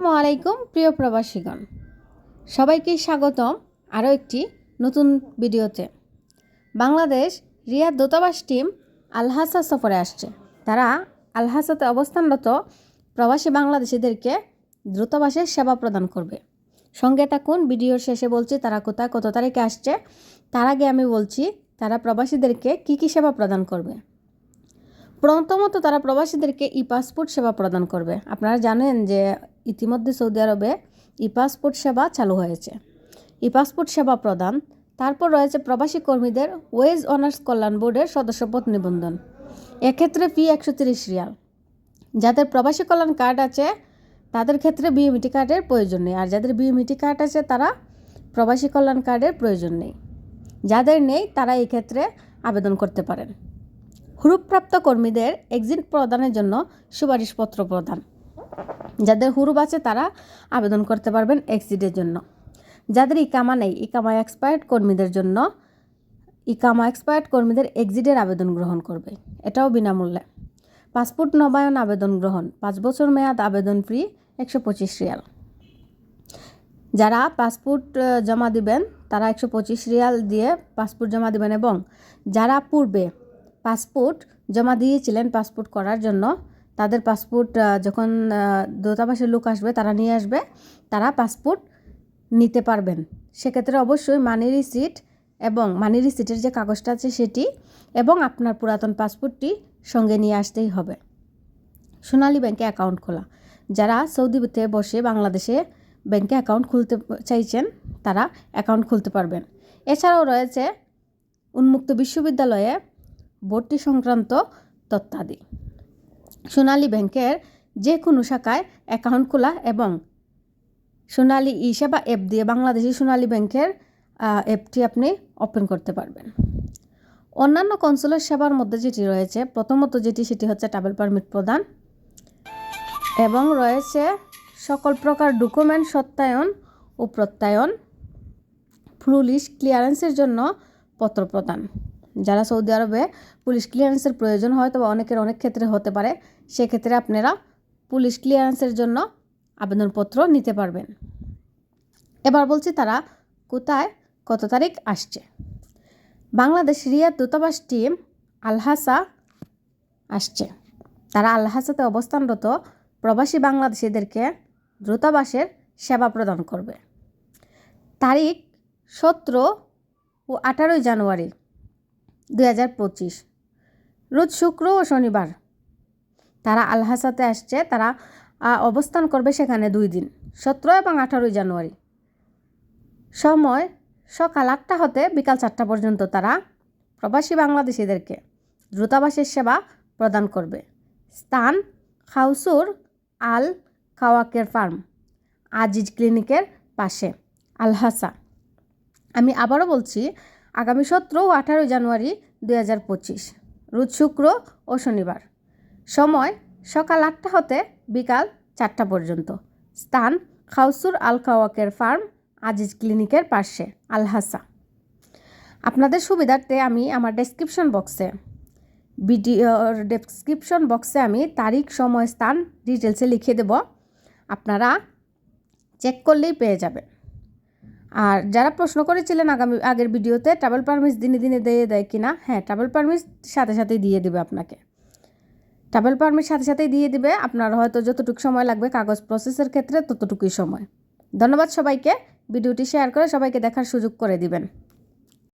আলাইকুম প্রিয় প্রবাসীগণ। সবাইকে স্বাগতম আরও একটি নতুন ভিডিওতে। বাংলাদেশ রিয়াদ দূতাবাস টিম আলহাসা সফরে আসছে। তারা আলহাসাতে অবস্থানরত প্রবাসী বাংলাদেশিদেরকে দ্রুতবাসের সেবা প্রদান করবে। সঙ্গে থাকুন, ভিডিওর শেষে বলছি তারা কোথায়, কত তারিখে আসছে। তার আগে আমি বলছি, তারা প্রবাসীদেরকে কী কী সেবা প্রদান করবে। প্রথমত তারা প্রবাসীদেরকে ই পাসপোর্ট সেবা প্রদান করবে। আপনারা জানেন যে ইতিমধ্যে সৌদি আরবে ই পাসপোর্ট সেবা চালু হয়েছে। ই পাসপোর্ট সেবা প্রদান, তারপর রয়েছে প্রবাসী কর্মীদের ওয়েজ অনার্স কল্যাণ বোর্ডের সদস্যপদ নিবন্ধন। এক্ষেত্রে ফি একশো তিরিশ রিয়াল। যাদের প্রবাসী কল্যাণ কার্ড আছে, তাদের ক্ষেত্রে বিএমইটি কার্ডের প্রয়োজন নেই। আর যাদের বিএমইটি কার্ড আছে, তারা প্রবাসী কল্যাণ কার্ডের প্রয়োজন নেই। যাদের নেই, তারা এই ক্ষেত্রে আবেদন করতে পারেন। হুরুপ্রাপ্ত কর্মীদের এক্সিট প্রদানের জন্য সুপারিশপত্র প্রদান। যাদের হুরুপ আছে তারা আবেদন করতে পারবেন এক্সিটের জন্য। যাদের ইকামা নেই, ইকামা এক্সপায়ার্ড কর্মীদের জন্য ইকামা এক্সপায়ার্ড কর্মীদের এক্সিটের আবেদন গ্রহণ করবে। এটাও বিনামূল্যে। পাসপোর্ট নবায়ন আবেদন গ্রহণ, পাঁচ বছর মেয়াদ আবেদন ফ্রি একশো পঁচিশ রিয়াল। যারা পাসপোর্ট জমা দিবেন, তারা একশো পঁচিশ রিয়াল দিয়ে পাসপোর্ট জমা দিবেন এবং যারা পূর্বে পাসপোর্ট জমা দিয়েছিলেন পাসপোর্ট করার জন্য। তাদের পাসপোর্ট যখন দূতাবাসের লোক আসবে, তারা নিয়ে আসবে, তারা পাসপোর্ট নিতে পারবেন। সেক্ষেত্রে অবশ্যই মানি রিসিট এবং মানি রিসিটের যে কাগজটা আছে সেটি এবং আপনার পুরাতন পাসপোর্টটি সঙ্গে নিয়ে আসতেই হবে। সোনালী ব্যাংকে অ্যাকাউন্ট খোলা। যারা সৌদিতে বসে বাংলাদেশে ব্যাংকে অ্যাকাউন্ট খুলতে চাইছেন, তারা অ্যাকাউন্ট খুলতে পারবেন। এছাড়াও রয়েছে উন্মুক্ত বিশ্ববিদ্যালয়ে ভর্তি সংক্রান্ত তথ্যাদি সোনালী ব্যাংকের যে কোনো শাখায় অ্যাকাউন্ট খোলা এবং সোনালী ই সেবা অ্যাপ দিয়ে বাংলাদেশি সোনালী ব্যাংকের অ্যাপটি আপনি ওপেন করতে পারবেন। অন্যান্য কনসুলার সেবার মধ্যে যেটি রয়েছে, প্রথমত যেটি, সেটি হচ্ছে ট্রাভেল পারমিট প্রদান এবং রয়েছে সকল প্রকার ডকুমেন্ট সত্যায়ন ও প্রত্যায়ন পুলিশ ক্লিয়ারেন্সের জন্য পত্র প্রদান। যারা সৌদি আরবে পুলিশ ক্লিয়ারেন্সের প্রয়োজন হয়, তবে অনেকের অনেক ক্ষেত্রে হতে পারে। সেক্ষেত্রে আপনারা পুলিশ ক্লিয়ারেন্সের জন্য আবেদনপত্র নিতে পারবেন। এবার বলছি তারা কোথায়, কত তারিখ আসছে। বাংলাদেশ রিয়াদ দূতাবাস টিম আলহাসা আসছে। তারা আলহাসাতে অবস্থানরত প্রবাসী বাংলাদেশিদেরকে দূতাবাসের সেবা প্রদান করবে। তারিখ সতেরো ও আঠারোই জানুয়ারি। দুই হাজার পঁচিশ। রোজ শুক্র ও শনিবার। তারা আলহাসাতে আসছে, তারা অবস্থান করবে সেখানে দুই দিন, সতেরো এবং আঠারোই জানুয়ারি। সময় সকাল আটটা হতে বিকাল চারটা পর্যন্ত তারা প্রবাসী বাংলাদেশিদেরকে দ্রুতাবাসের সেবা প্রদান করবে। স্থান খাউসুর আল খাওয়াকের ফার্ম, আজিজ ক্লিনিকের পাশে, আলহাসা। আমি আবারও বলছি আগামী সতেরো ও আঠারোই জানুয়ারি দুই হাজার পঁচিশ, রোজ শুক্র ও শনিবার। সময়, সকাল আটটা হতে বিকাল চারটা পর্যন্ত। স্থান, খাউসুর আল খাওয়াকের ফার্ম, আজিজ ক্লিনিকের পাশে আলহাসা আপনাদের সুবিধার্থে আমি আমার ডেসক্রিপশন বক্সে, ভিডিওর ডেসক্রিপশন বক্সে আমি তারিখ, সময়, স্থান ডিটেলসে লিখে দেব। আপনারা চেক করলেই পেয়ে যাবেন। আর যারা প্রশ্ন করেছিলেন আগামী, আগের ভিডিওতে ট্রাভেল পারমিট দিনে দিনে দিয়ে, দেয় কিনা? হ্যাঁ ট্রাভেল পারমিট সাথে সাথেই দিয়ে দেবে আপনাকে। ট্রাভেল পারমিট সাথে সাথেই দিয়ে দিবে। আপনার হয়তো যতটুকু সময় লাগবে কাগজ প্রসেসের ক্ষেত্রে ততটুকুই সময়। ধন্যবাদ সবাইকে। ভিডিওটি শেয়ার করে সবাইকে দেখার সুযোগ করে দিবেন।